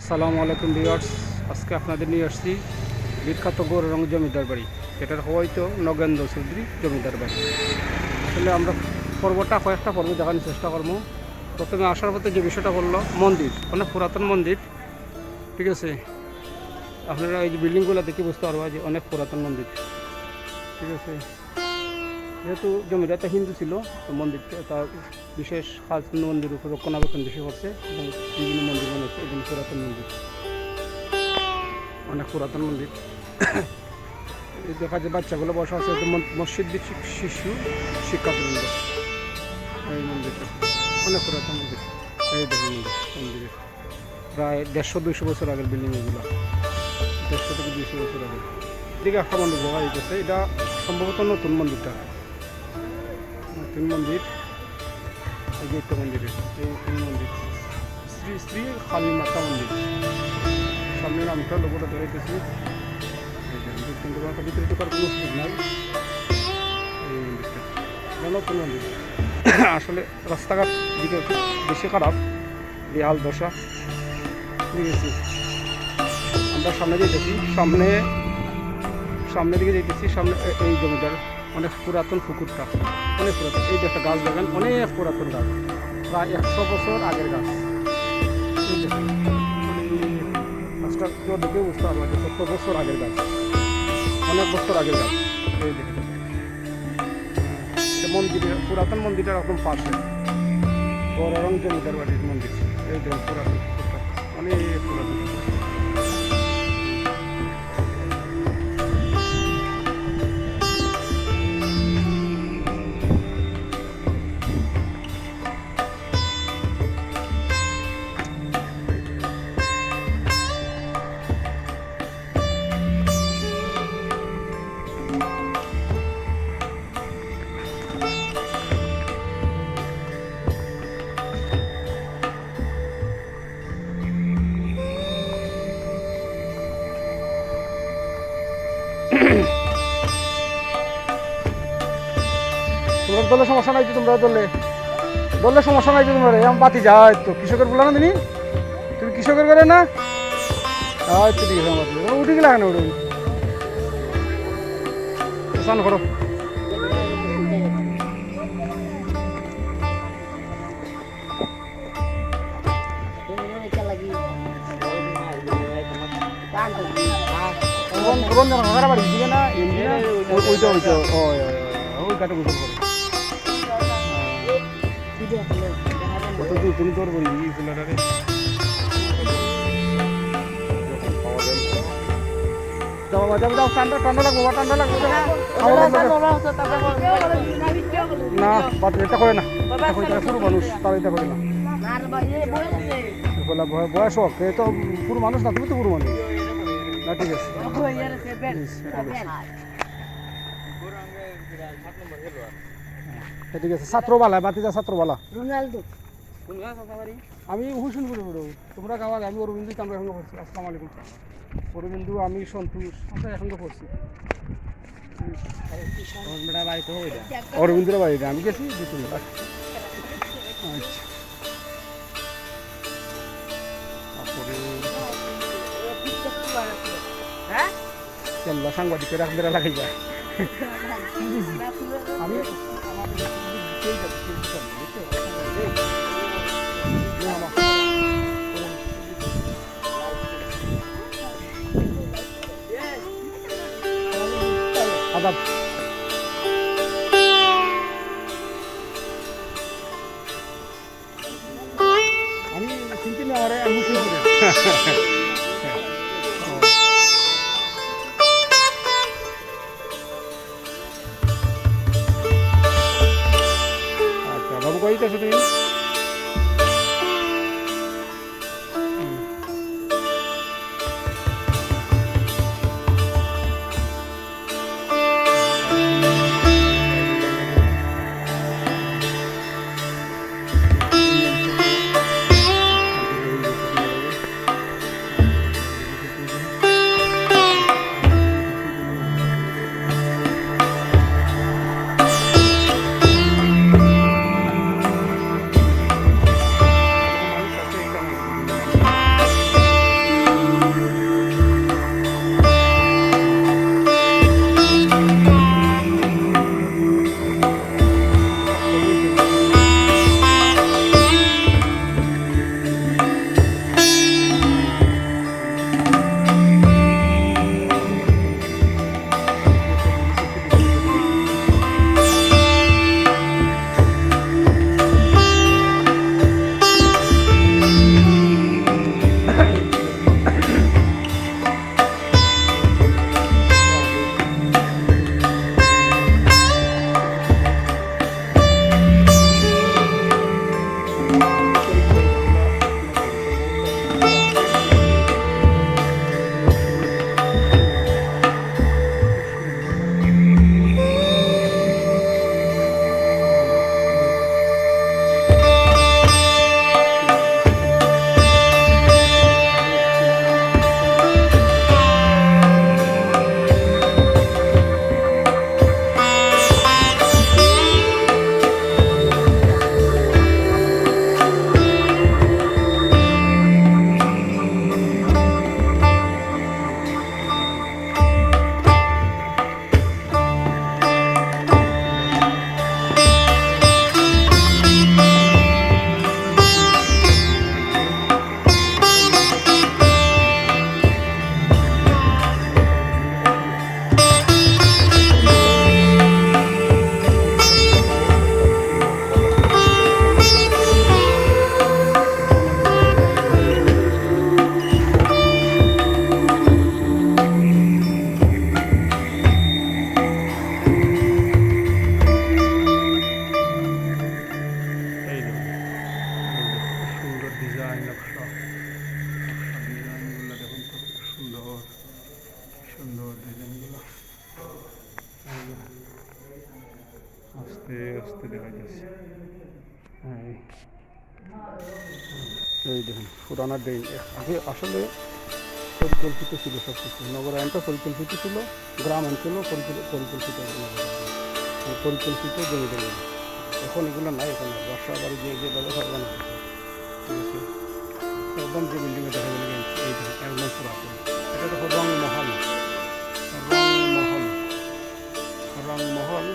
আসসালামু আলাইকুম ভিউয়ার্স। আজকে আপনাদের নিয়ে আসছি বিখ্যাত গৌররং জমিদার বাড়ি। এটার হয়তো নগেন্দ্র চৌধুরী জমিদার বাড়ি। আসলে আমরা পর্বটা, কয়েকটা পর্ব দেখানোর চেষ্টা করব। প্রথমে আসার পথে যে বিষয়টা বলল, মন্দির। অনেক পুরাতন মন্দির। ঠিক আছে? আপনারা এই যে বিল্ডিংগুলো দেখে বুঝতে পারব যে অনেক পুরাতন মন্দির। ঠিক আছে? যেহেতু জমিটা একটা হিন্দু ছিল, তো মন্দিরটা তার বিশেষ খাস মন্দির উপর রক্ষণাবেক্ষণ বেশি করছে এবং বিভিন্ন মন্দির বানাচ্ছে এবং পুরাতন মন্দির। অনেক পুরাতন মন্দির। দেখা যায় বাচ্চাগুলো বসা আছে মসজিদ ভিত্তিক শিশু শিক্ষাকেন্দ্র এই মন্দিরটা অনেক পুরাতন মন্দির। এই দেখুন প্রায় দেড়শো দুইশো বছর আগের বিল্ডিং এগুলো। দেড়শো থেকে দুইশো বছর আগে এদিকে একটা মন্দির বলা হয়েছে এটা সম্ভবত নতুন মন্দিরটা। নতুন মন্দির, এই যে একটা মন্দির এই এই মন্দির। শ্রী শ্রী কালী মাতা মন্দির। সামনে নামটা লোকটা ধরেছি কিন্তু একটা ভিতরে ঢোকার কোনো সুযোগ নাই। এই মন্দিরটা নতুন মন্দির। আসলে রাস্তাঘাট দিকে বেশি খারাপ বেহাল দশা। ঠিক আছে। আমরা সামনে যেতেছি, সামনে সামনের দিকে যেতেছি, সামনে, এই জমিটার অনেক পুরাতন পুকুরটা, অনেক পুরাতন। এই যে একটা গাছ দেখেন, অনেক পুরাতন গাছ, প্রায় একশো বছর আগের গাছ। গাছটা কেউ দেখে বুঝতে পারবে যে কত বছর আগের গাছ। অনেক বছর আগের গাছ। এই এটা মন্দিরের, পুরাতন মন্দিরটার একদম পাশে। বড় রং জমিদার বাড়ির মন্দির। এই দেখেন পুরাতন অনেক পুরাতন। দলে সমস্যা নাই তো তোমরা দলে দলে সমস্যা নাই তো তোমরা এম বাতি যায় তো কৃষকের বলা না তুমি তুমি কৃষকের করে না আচ্ছা ঠিক আছে উঠে গেলে কেন উঠে স্নান করো না না ওই- কাটা গোসল করে তোর বলি এই ফুলাটারে। খাওয়া লাগবে না। করে না পুরো মানুষ তার এটা করে না বয়স হোক এ তো পুরো মানুষ না তুমি তো পুরো মানুষ না ঠিক আছে। হ্যাঁ, ঠিক আছে ছাত্রবালা বাতিজা ছাত্রবালা আমি হুসেন বলে বড় তোমরা গাওয়া আমি অরবিন্দু আমরা এখন করছি আসসালামু আলাইকুম। অরবিন্দু আমি সন্তোষ। আমরা এখন করছি অরবিন্দুর বাড়িতে আমি গেছি দু আচ্ছা রাখবে যায় আমি আদাব আমি চিনতে না আরে আমি চিনতে না এই। অবস্থা দেখা যাচ্ছে এই দেখুন, পুরানা ড্রেন আগে আসলে পরিকল্পিত ছিল সব কিছু নগরায়নটা পরিকল্পিত ছিল, গ্রাম অঞ্চলও পরিকল্পিত পরিকল্পিত জমি দেবেন এখন এগুলো নাই, এখন বর্ষা বাড়ি যে যে ব্যবহার করবে না একদম যে বিল্ডিংয়ে দেখা গেল এই একদম পুরাতন এটা দেখো রংমহল রংমহল রংমহল